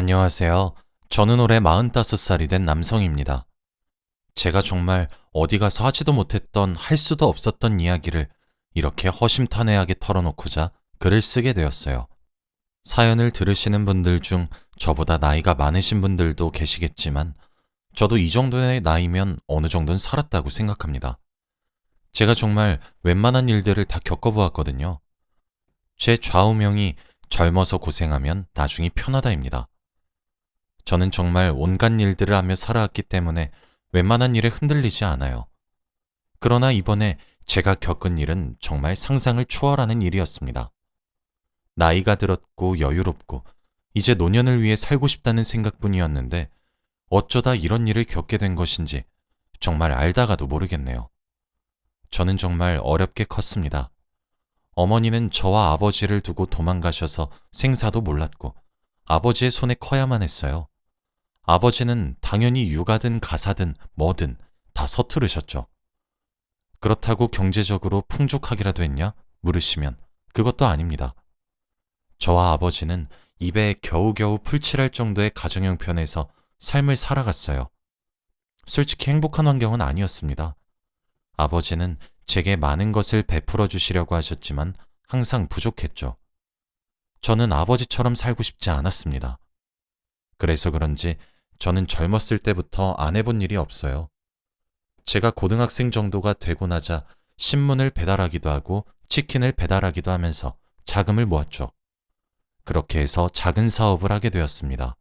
안녕하세요. 저는 올해 45살이 된 남성입니다. 제가 정말 어디 가서 하지도 못했던 할 수도 없었던 이야기를 이렇게 허심탄회하게 털어놓고자 글을 쓰게 되었어요. 사연을 들으시는 분들 중 저보다 나이가 많으신 분들도 계시겠지만 저도 이 정도의 나이면 어느 정도는 살았다고 생각합니다. 제가 정말 웬만한 일들을 다 겪어보았거든요. 제 좌우명이 젊어서 고생하면 나중이 편하다입니다. 저는 정말 온갖 일들을 하며 살아왔기 때문에 웬만한 일에 흔들리지 않아요. 그러나 이번에 제가 겪은 일은 정말 상상을 초월하는 일이었습니다. 나이가 들었고 여유롭고 이제 노년을 위해 살고 싶다는 생각뿐이었는데 어쩌다 이런 일을 겪게 된 것인지 정말 알다가도 모르겠네요. 저는 정말 어렵게 컸습니다. 어머니는 저와 아버지를 두고 도망가셔서 생사도 몰랐고 아버지의 손에 커야만 했어요. 아버지는 당연히 육아든 가사든 뭐든 다 서투르셨죠. 그렇다고 경제적으로 풍족하기라도 했냐? 물으시면 그것도 아닙니다. 저와 아버지는 입에 겨우겨우 풀칠할 정도의 가정 형 편에서 삶을 살아갔어요. 솔직히 행복한 환경은 아니었습니다. 아버지는 제게 많은 것을 베풀어 주시려고 하셨지만 항상 부족했죠. 저는 아버지처럼 살고 싶지 않았습니다. 그래서 그런지 저는 젊었을 때부터 안 해본 일이 없어요. 제가 고등학생 정도가 되고 나자 신문을 배달하기도 하고 치킨을 배달하기도 하면서 자금을 모았죠. 그렇게 해서 작은 사업을 하게 되었습니다.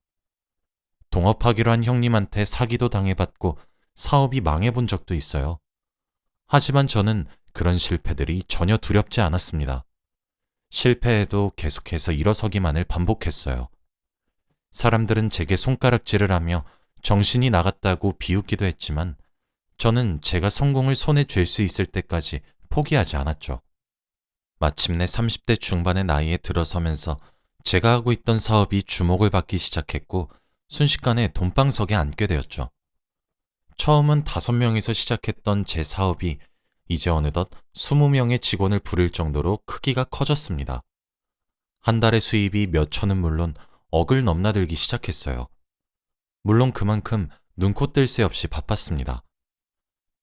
동업하기로 한 형님한테 사기도 당해봤고 사업이 망해본 적도 있어요. 하지만 저는 그런 실패들이 전혀 두렵지 않았습니다. 실패해도 계속해서 일어서기만을 반복했어요. 사람들은 제게 손가락질을 하며 정신이 나갔다고 비웃기도 했지만 저는 제가 성공을 손에 쥘 수 있을 때까지 포기하지 않았죠. 마침내 30대 중반의 나이에 들어서면서 제가 하고 있던 사업이 주목을 받기 시작했고 순식간에 돈방석에 앉게 되었죠. 처음은 5명에서 시작했던 제 사업이 이제 어느덧 20명의 직원을 부릴 정도로 크기가 커졌습니다. 한 달의 수입이 몇 천은 물론 억을 넘나들기 시작했어요. 물론 그만큼 눈코 뜰 새 없이 바빴습니다.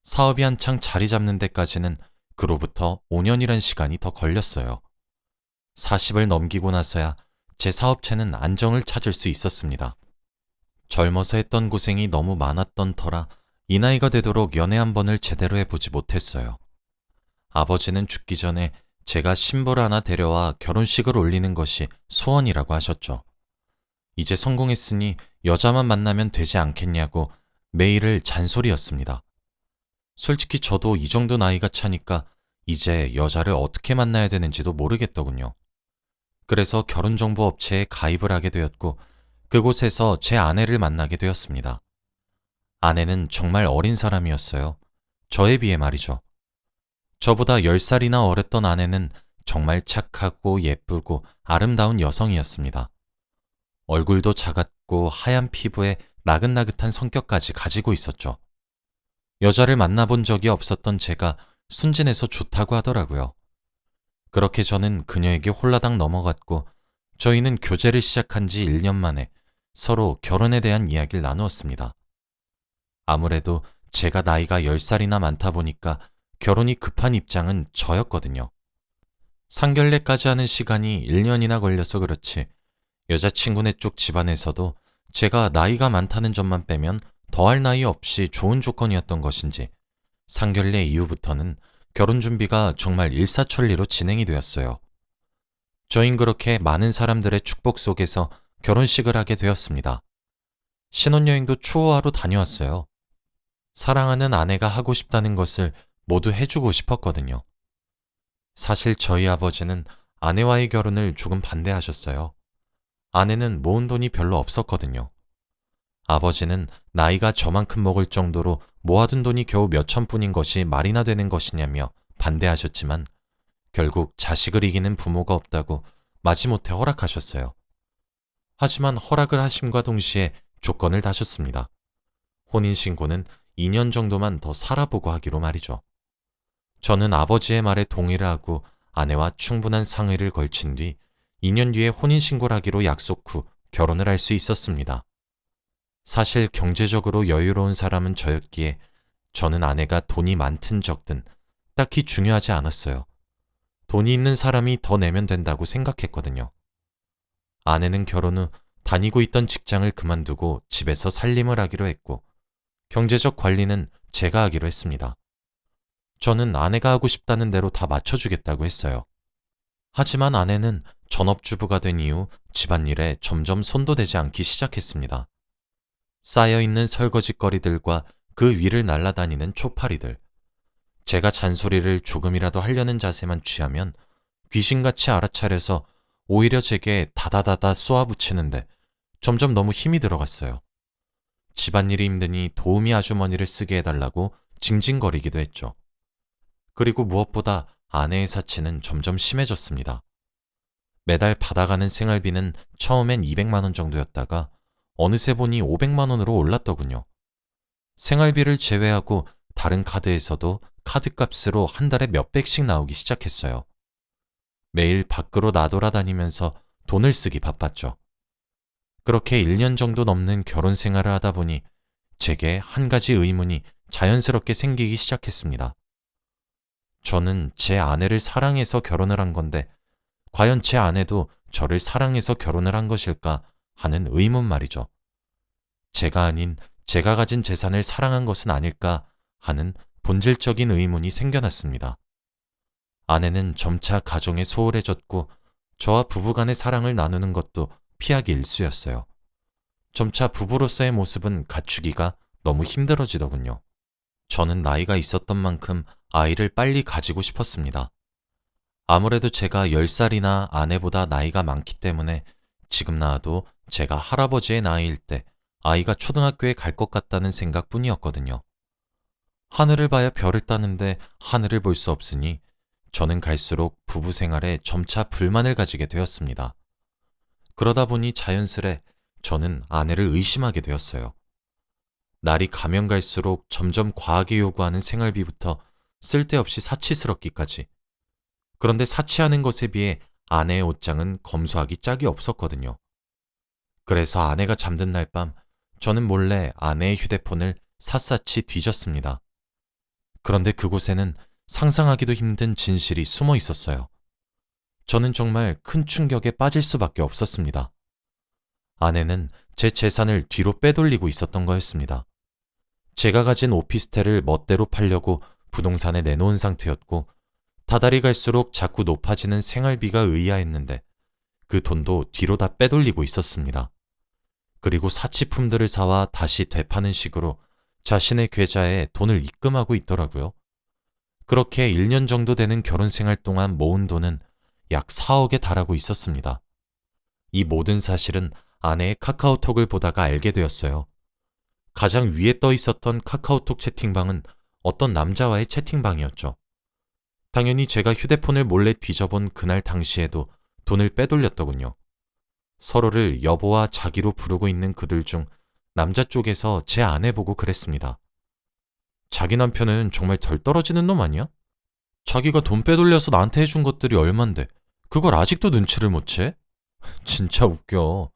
사업이 한창 자리 잡는 데까지는 그로부터 5년이란 시간이 더 걸렸어요. 40을 넘기고 나서야 제 사업체는 안정을 찾을 수 있었습니다. 젊어서 했던 고생이 너무 많았던 터라 이 나이가 되도록 연애 한 번을 제대로 해보지 못했어요. 아버지는 죽기 전에 제가 신부를 하나 데려와 결혼식을 올리는 것이 소원이라고 하셨죠. 이제 성공했으니 여자만 만나면 되지 않겠냐고 매일을 잔소리였습니다. 솔직히 저도 이 정도 나이가 차니까 이제 여자를 어떻게 만나야 되는지도 모르겠더군요. 그래서 결혼정보업체에 가입을 하게 되었고 그곳에서 제 아내를 만나게 되었습니다. 아내는 정말 어린 사람이었어요. 저에 비해 말이죠. 저보다 10살이나 어렸던 아내는 정말 착하고 예쁘고 아름다운 여성이었습니다. 얼굴도 작았고 하얀 피부에 나긋나긋한 성격까지 가지고 있었죠. 여자를 만나본 적이 없었던 제가 순진해서 좋다고 하더라고요. 그렇게 저는 그녀에게 홀라당 넘어갔고 저희는 교제를 시작한 지 1년 만에 서로 결혼에 대한 이야기를 나누었습니다. 아무래도 제가 나이가 10살이나 많다 보니까 결혼이 급한 입장은 저였거든요. 상견례까지 하는 시간이 1년이나 걸려서 그렇지 여자친구네 쪽 집안에서도 제가 나이가 많다는 점만 빼면 더할 나위 없이 좋은 조건이었던 것인지 상견례 이후부터는 결혼 준비가 정말 일사천리로 진행이 되었어요. 저흰 그렇게 많은 사람들의 축복 속에서 결혼식을 하게 되었습니다. 신혼여행도 추호하러 다녀왔어요. 사랑하는 아내가 하고 싶다는 것을 모두 해주고 싶었거든요. 사실 저희 아버지는 아내와의 결혼을 조금 반대하셨어요. 아내는 모은 돈이 별로 없었거든요. 아버지는 나이가 저만큼 먹을 정도로 모아둔 돈이 겨우 몇천 푼인 것이 말이나 되는 것이냐며 반대하셨지만 결국 자식을 이기는 부모가 없다고 마지못해 허락하셨어요. 하지만 허락을 하심과 동시에 조건을 다셨습니다. 혼인신고는 2년 정도만 더 살아보고 하기로 말이죠. 저는 아버지의 말에 동의를 하고 아내와 충분한 상의를 걸친 뒤 2년 뒤에 혼인신고를 하기로 약속 후 결혼을 할 수 있었습니다. 사실 경제적으로 여유로운 사람은 저였기에 저는 아내가 돈이 많든 적든 딱히 중요하지 않았어요. 돈이 있는 사람이 더 내면 된다고 생각했거든요. 아내는 결혼 후 다니고 있던 직장을 그만두고 집에서 살림을 하기로 했고, 경제적 관리는 제가 하기로 했습니다. 저는 아내가 하고 싶다는 대로 다 맞춰주겠다고 했어요. 하지만 아내는 전업주부가 된 이후 집안일에 점점 손도 대지 않기 시작했습니다. 쌓여있는 설거지거리들과 그 위를 날아다니는 초파리들. 제가 잔소리를 조금이라도 하려는 자세만 취하면 귀신같이 알아차려서 오히려 제게 다다다다 쏘아붙이는데 점점 너무 힘이 들어갔어요. 집안일이 힘드니 도우미 아주머니를 쓰게 해달라고 징징거리기도 했죠. 그리고 무엇보다 아내의 사치는 점점 심해졌습니다. 매달 받아가는 생활비는 처음엔 200만 원 정도였다가 어느새 보니 500만 원으로 올랐더군요. 생활비를 제외하고 다른 카드에서도 카드값으로 한 달에 몇백씩 나오기 시작했어요. 매일 밖으로 나돌아다니면서 돈을 쓰기 바빴죠. 그렇게 1년 정도 넘는 결혼 생활을 하다 보니 제게 한 가지 의문이 자연스럽게 생기기 시작했습니다. 저는 제 아내를 사랑해서 결혼을 한 건데, 과연 제 아내도 저를 사랑해서 결혼을 한 것일까 하는 의문 말이죠. 제가 아닌 제가 가진 재산을 사랑한 것은 아닐까 하는 본질적인 의문이 생겨났습니다. 아내는 점차 가정에 소홀해졌고 저와 부부간의 사랑을 나누는 것도 피하기 일쑤였어요. 점차 부부로서의 모습은 갖추기가 너무 힘들어지더군요. 저는 나이가 있었던 만큼 아이를 빨리 가지고 싶었습니다. 아무래도 제가 10살이나 아내보다 나이가 많기 때문에 지금 나와도 제가 할아버지의 나이일 때 아이가 초등학교에 갈 것 같다는 생각 뿐이었거든요. 하늘을 봐야 별을 따는데 하늘을 볼 수 없으니 저는 갈수록 부부 생활에 점차 불만을 가지게 되었습니다. 그러다 보니 자연스레 저는 아내를 의심하게 되었어요. 날이 가면 갈수록 점점 과하게 요구하는 생활비부터 쓸데없이 사치스럽기까지. 그런데 사치하는 것에 비해 아내의 옷장은 검소하기 짝이 없었거든요. 그래서 아내가 잠든 날 밤 저는 몰래 아내의 휴대폰을 샅샅이 뒤졌습니다. 그런데 그곳에는 상상하기도 힘든 진실이 숨어 있었어요. 저는 정말 큰 충격에 빠질 수밖에 없었습니다. 아내는 제 재산을 뒤로 빼돌리고 있었던 거였습니다. 제가 가진 오피스텔을 멋대로 팔려고 부동산에 내놓은 상태였고, 다달이 갈수록 자꾸 높아지는 생활비가 의아했는데, 그 돈도 뒤로 다 빼돌리고 있었습니다. 그리고 사치품들을 사와 다시 되파는 식으로 자신의 계좌에 돈을 입금하고 있더라고요. 그렇게 1년 정도 되는 결혼 생활 동안 모은 돈은 약 4억에 달하고 있었습니다. 이 모든 사실은 아내의 카카오톡을 보다가 알게 되었어요. 가장 위에 떠 있었던 카카오톡 채팅방은 어떤 남자와의 채팅방이었죠. 당연히 제가 휴대폰을 몰래 뒤져본 그날 당시에도 돈을 빼돌렸더군요. 서로를 여보와 자기로 부르고 있는 그들 중 남자 쪽에서 제 아내 보고 그랬습니다. 자기 남편은 정말 덜 떨어지는 놈 아니야? 자기가 돈 빼돌려서 나한테 해준 것들이 얼만데 그걸 아직도 눈치를 못 채? 진짜 웃겨.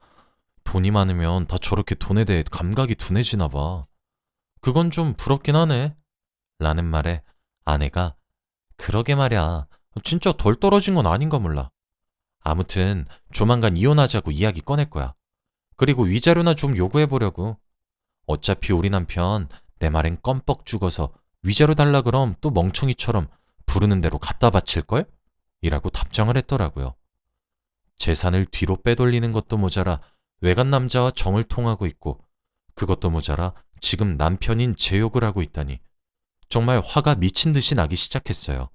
돈이 많으면 다 저렇게 돈에 대해 감각이 둔해지나 봐. 그건 좀 부럽긴 하네. 라는 말에 아내가 그러게 말야. 진짜 덜 떨어진 건 아닌가 몰라. 아무튼 조만간 이혼하자고 이야기 꺼낼 거야. 그리고 위자료나 좀 요구해 보려고. 어차피 우리 남편 내 말엔 껌뻑 죽어서 위자료 달라 그럼 또 멍청이처럼 부르는 대로 갖다 바칠 걸? 이라고 답장을 했더라고요. 재산을 뒤로 빼돌리는 것도 모자라 외간 남자와 정을 통하고 있고 그것도 모자라 지금 남편인 제 욕을 하고 있다니 정말 화가 미친 듯이 나기 시작했어요.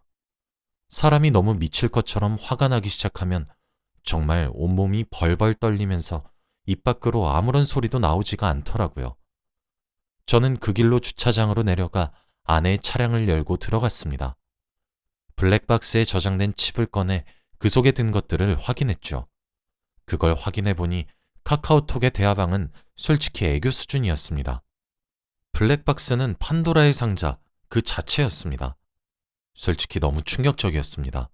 사람이 너무 미칠 것처럼 화가 나기 시작하면 정말 온몸이 벌벌 떨리면서 입 밖으로 아무런 소리도 나오지가 않더라고요. 저는 그 길로 주차장으로 내려가 아내의 차량을 열고 들어갔습니다. 블랙박스에 저장된 칩을 꺼내 그 속에 든 것들을 확인했죠. 그걸 확인해 보니 카카오톡의 대화방은 솔직히 애교 수준이었습니다. 블랙박스는 판도라의 상자 그 자체였습니다. 솔직히 너무 충격적이었습니다.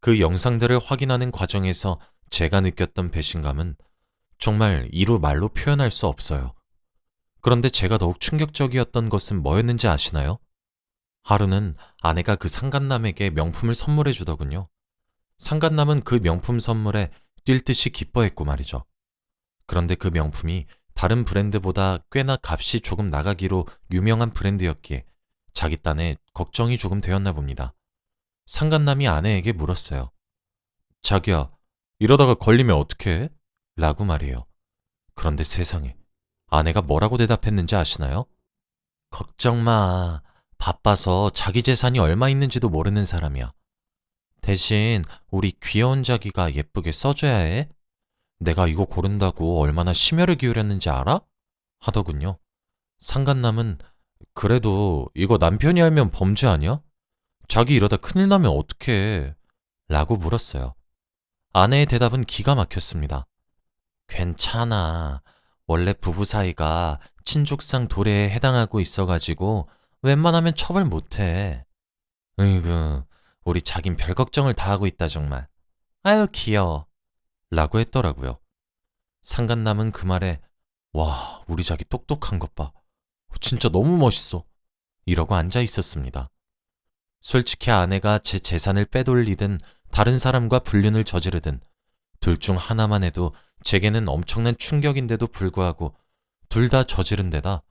그 영상들을 확인하는 과정에서 제가 느꼈던 배신감은 정말 이루 말로 표현할 수 없어요. 그런데 제가 더욱 충격적이었던 것은 뭐였는지 아시나요? 하루는 아내가 그 상간남에게 명품을 선물해 주더군요. 상간남은 그 명품 선물에 뛸 듯이 기뻐했고 말이죠. 그런데 그 명품이 다른 브랜드보다 꽤나 값이 조금 나가기로 유명한 브랜드였기에 자기 딴에 걱정이 조금 되었나 봅니다. 상간남이 아내에게 물었어요. 자기야, 이러다가 걸리면 어떡해? 라고 말이에요. 그런데 세상에, 아내가 뭐라고 대답했는지 아시나요? 걱정 마. 바빠서 자기 재산이 얼마 있는지도 모르는 사람이야. 대신 우리 귀여운 자기가 예쁘게 써줘야 해. 내가 이거 고른다고 얼마나 심혈을 기울였는지 알아? 하더군요. 상간남은 그래도 이거 남편이 알면 범죄 아니야? 자기 이러다 큰일 나면 어떡해? 라고 물었어요. 아내의 대답은 기가 막혔습니다. 괜찮아. 원래 부부 사이가 친족상 도래에 해당하고 있어가지고 웬만하면 처벌 못해. 으이구, 우리 자긴 별 걱정을 다 하고 있다 정말. 아유 귀여워. 라고 했더라고요. 상간남은 그 말에 와 우리 자기 똑똑한 것 봐. 진짜 너무 멋있어. 이러고 앉아 있었습니다. 솔직히 아내가 제 재산을 빼돌리든 다른 사람과 불륜을 저지르든 둘 중 하나만 해도 제게는 엄청난 충격인데도 불구하고 둘 다 저지른 데다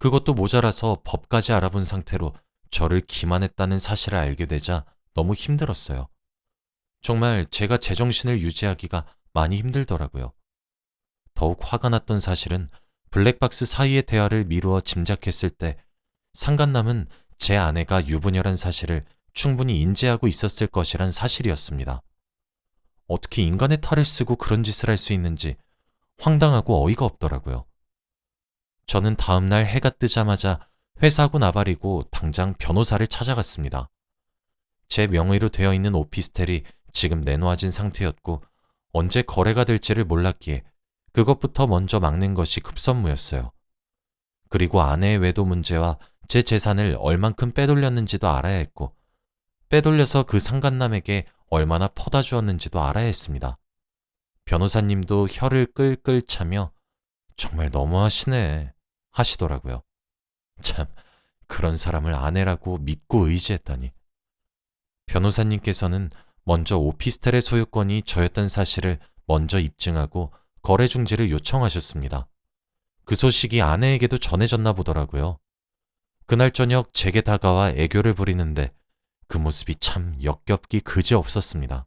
그것도 모자라서 법까지 알아본 상태로 저를 기만했다는 사실을 알게 되자 너무 힘들었어요. 정말 제가 제정신을 유지하기가 많이 힘들더라고요. 더욱 화가 났던 사실은 블랙박스 사이의 대화를 미루어 짐작했을 때 상간남은 제 아내가 유부녀란 사실을 충분히 인지하고 있었을 것이란 사실이었습니다. 어떻게 인간의 탈을 쓰고 그런 짓을 할 수 있는지 황당하고 어이가 없더라고요. 저는 다음날 해가 뜨자마자 회사하고 나발이고 당장 변호사를 찾아갔습니다. 제 명의로 되어 있는 오피스텔이 지금 내놓아진 상태였고 언제 거래가 될지를 몰랐기에 그것부터 먼저 막는 것이 급선무였어요. 그리고 아내의 외도 문제와 제 재산을 얼만큼 빼돌렸는지도 알아야 했고 빼돌려서 그 상간남에게 얼마나 퍼다 주었는지도 알아야 했습니다. 변호사님도 혀를 끌끌 차며 정말 너무하시네 하시더라고요. 참 그런 사람을 아내라고 믿고 의지했다니. 변호사님께서는 먼저 오피스텔의 소유권이 저였던 사실을 먼저 입증하고 거래 중지를 요청하셨습니다. 그 소식이 아내에게도 전해졌나 보더라고요. 그날 저녁 제게 다가와 애교를 부리는데 그 모습이 참 역겹기 그지 없었습니다.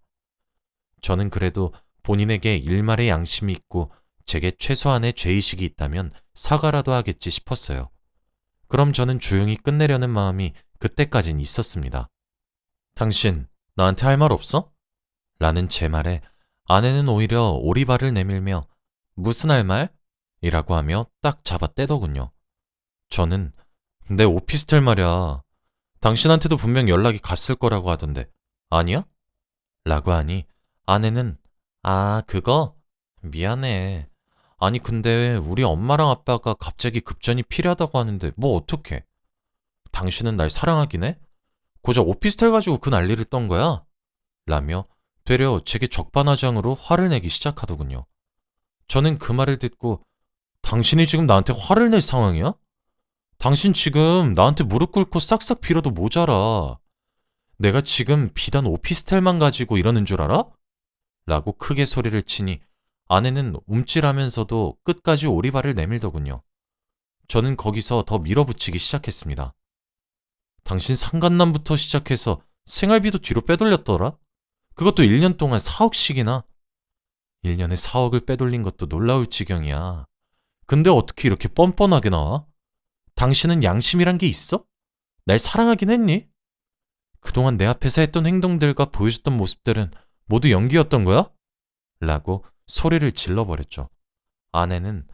저는 그래도 본인에게 일말의 양심이 있고 제게 최소한의 죄의식이 있다면 사과라도 하겠지 싶었어요. 그럼 저는 조용히 끝내려는 마음이 그때까진 있었습니다. 당신, 나한테 할 말 없어? 라는 제 말에 아내는 오히려 오리발을 내밀며 무슨 할 말? 이라고 하며 딱 잡아 떼더군요. 저는 내 오피스텔 말이야. 당신한테도 분명 연락이 갔을 거라고 하던데. 아니야? 라고 하니 아내는 아, 그거? 미안해. 아니, 근데 우리 엄마랑 아빠가 갑자기 급전이 필요하다고 하는데 뭐 어떡해? 당신은 날 사랑하긴 해? 고작 오피스텔 가지고 그 난리를 떤 거야? 라며 되려 제게 적반하장으로 화를 내기 시작하더군요. 저는 그 말을 듣고 당신이 지금 나한테 화를 낼 상황이야? 당신 지금 나한테 무릎 꿇고 싹싹 빌어도 모자라. 내가 지금 비단 오피스텔만 가지고 이러는 줄 알아? 라고 크게 소리를 치니 아내는 움찔하면서도 끝까지 오리발을 내밀더군요. 저는 거기서 더 밀어붙이기 시작했습니다. 당신 상간남부터 시작해서 생활비도 뒤로 빼돌렸더라? 그것도 1년 동안 4억씩이나? 1년에 4억을 빼돌린 것도 놀라울 지경이야. 근데 어떻게 이렇게 뻔뻔하게 나와? 당신은 양심이란 게 있어? 날 사랑하긴 했니? 그동안 내 앞에서 했던 행동들과 보여줬던 모습들은 모두 연기였던 거야? 라고 소리를 질러버렸죠. 아내는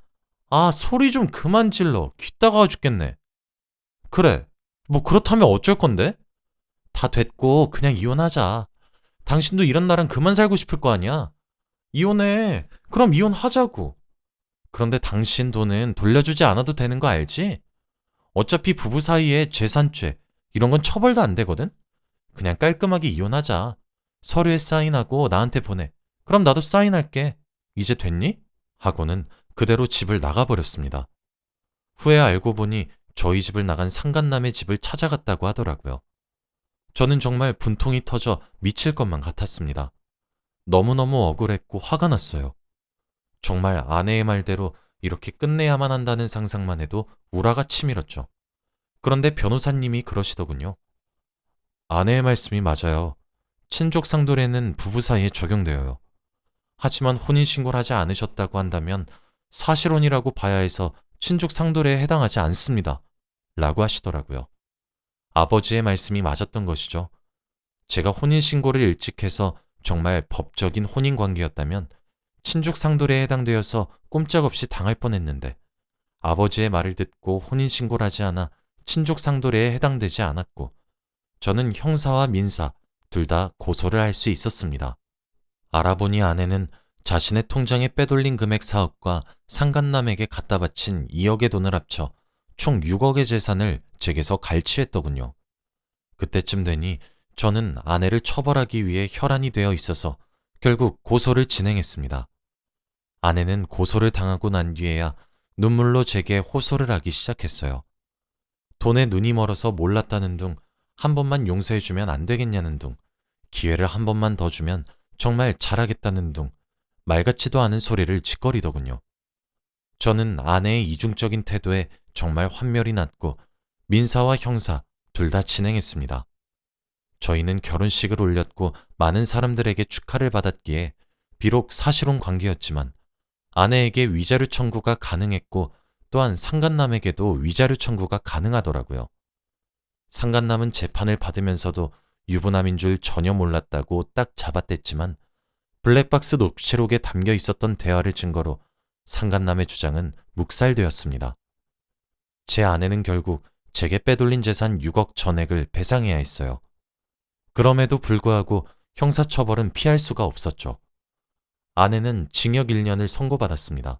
아 소리 좀 그만 질러 귀 따가워 죽겠네. 그래 뭐 그렇다면 어쩔 건데? 다 됐고 그냥 이혼하자. 당신도 이런 나랑 그만 살고 싶을 거 아니야? 이혼해. 그럼 이혼하자고. 그런데 당신 돈은 돌려주지 않아도 되는 거 알지? 어차피 부부 사이에 재산죄 이런 건 처벌도 안 되거든? 그냥 깔끔하게 이혼하자. 서류에 사인하고 나한테 보내. 그럼 나도 사인할게. 이제 됐니? 하고는 그대로 집을 나가버렸습니다. 후에 알고 보니 저희 집을 나간 상간남의 집을 찾아갔다고 하더라고요. 저는 정말 분통이 터져 미칠 것만 같았습니다. 너무너무 억울했고 화가 났어요. 정말 아내의 말대로 이렇게 끝내야만 한다는 상상만 해도 우라가 치밀었죠. 그런데 변호사님이 그러시더군요. 아내의 말씀이 맞아요. 친족 상도례는 부부 사이에 적용되어요. 하지만 혼인신고를 하지 않으셨다고 한다면 사실혼이라고 봐야 해서 친족 상도례에 해당하지 않습니다. 라고 하시더라고요. 아버지의 말씀이 맞았던 것이죠. 제가 혼인신고를 일찍 해서 정말 법적인 혼인 관계였다면 친족 상도례에 해당되어서 꼼짝없이 당할 뻔했는데 아버지의 말을 듣고 혼인신고를 하지 않아 친족 상도례에 해당되지 않았고 저는 형사와 민사 둘 다 고소를 할 수 있었습니다. 알아보니 아내는 자신의 통장에 빼돌린 금액 4억과 상간남에게 갖다 바친 2억의 돈을 합쳐 총 6억의 재산을 제게서 갈취했더군요. 그때쯤 되니 저는 아내를 처벌하기 위해 혈안이 되어 있어서 결국 고소를 진행했습니다. 아내는 고소를 당하고 난 뒤에야 눈물로 제게 호소를 하기 시작했어요. 돈에 눈이 멀어서 몰랐다는 둥, 한 번만 용서해주면 안 되겠냐는 둥, 기회를 한 번만 더 주면 정말 잘하겠다는 둥, 말 같지도 않은 소리를 짓거리더군요. 저는 아내의 이중적인 태도에 정말 환멸이 났고 민사와 형사 둘 다 진행했습니다. 저희는 결혼식을 올렸고 많은 사람들에게 축하를 받았기에 비록 사실혼 관계였지만 아내에게 위자료 청구가 가능했고 또한 상간남에게도 위자료 청구가 가능하더라고요. 상간남은 재판을 받으면서도 유부남인 줄 전혀 몰랐다고 딱 잡아댔지만 블랙박스 녹취록에 담겨 있었던 대화를 증거로 상간남의 주장은 묵살되었습니다. 제 아내는 결국 제게 빼돌린 재산 6억 전액을 배상해야 했어요. 그럼에도 불구하고 형사처벌은 피할 수가 없었죠. 아내는 징역 1년을 선고받았습니다.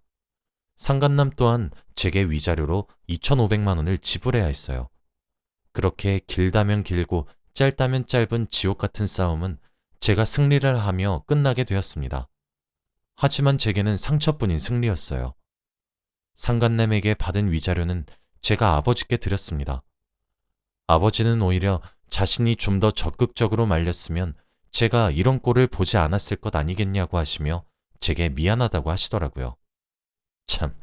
상간남 또한 제게 위자료로 2,500만 원을 지불해야 했어요. 그렇게 길다면 길고 짧다면 짧은 지옥 같은 싸움은 제가 승리를 하며 끝나게 되었습니다. 하지만 제게는 상처뿐인 승리였어요. 상간남에게 받은 위자료는 제가 아버지께 드렸습니다. 아버지는 오히려 자신이 좀 더 적극적으로 말렸으면 제가 이런 꼴을 보지 않았을 것 아니겠냐고 하시며 제게 미안하다고 하시더라고요. 참,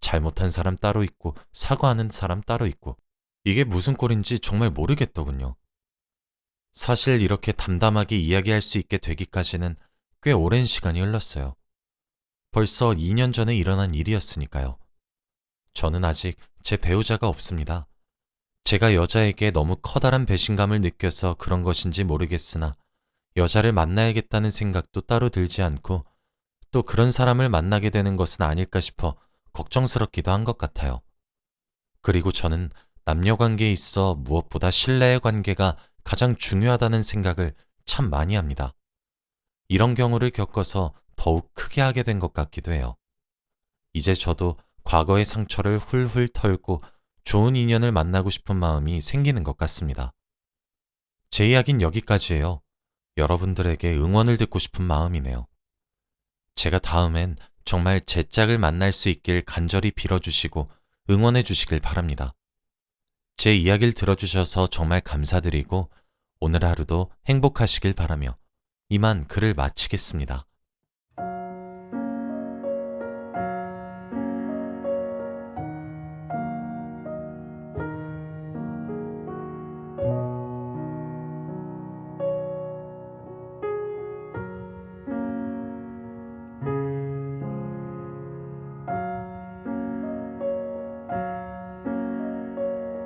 잘못한 사람 따로 있고 사과하는 사람 따로 있고 이게 무슨 꼴인지 정말 모르겠더군요. 사실 이렇게 담담하게 이야기할 수 있게 되기까지는 꽤 오랜 시간이 흘렀어요. 벌써 2년 전에 일어난 일이었으니까요. 저는 아직 제 배우자가 없습니다. 제가 여자에게 너무 커다란 배신감을 느껴서 그런 것인지 모르겠으나 여자를 만나야겠다는 생각도 따로 들지 않고 또 그런 사람을 만나게 되는 것은 아닐까 싶어 걱정스럽기도 한 것 같아요. 그리고 저는 남녀 관계에 있어 무엇보다 신뢰의 관계가 가장 중요하다는 생각을 참 많이 합니다. 이런 경우를 겪어서 더욱 크게 하게 된 것 같기도 해요. 이제 저도 과거의 상처를 훌훌 털고 좋은 인연을 만나고 싶은 마음이 생기는 것 같습니다. 제 이야기는 여기까지예요. 여러분들에게 응원을 듣고 싶은 마음이네요. 제가 다음엔 정말 제 짝을 만날 수 있길 간절히 빌어주시고 응원해 주시길 바랍니다. 제 이야기를 들어주셔서 정말 감사드리고 오늘 하루도 행복하시길 바라며 이만 글을 마치겠습니다.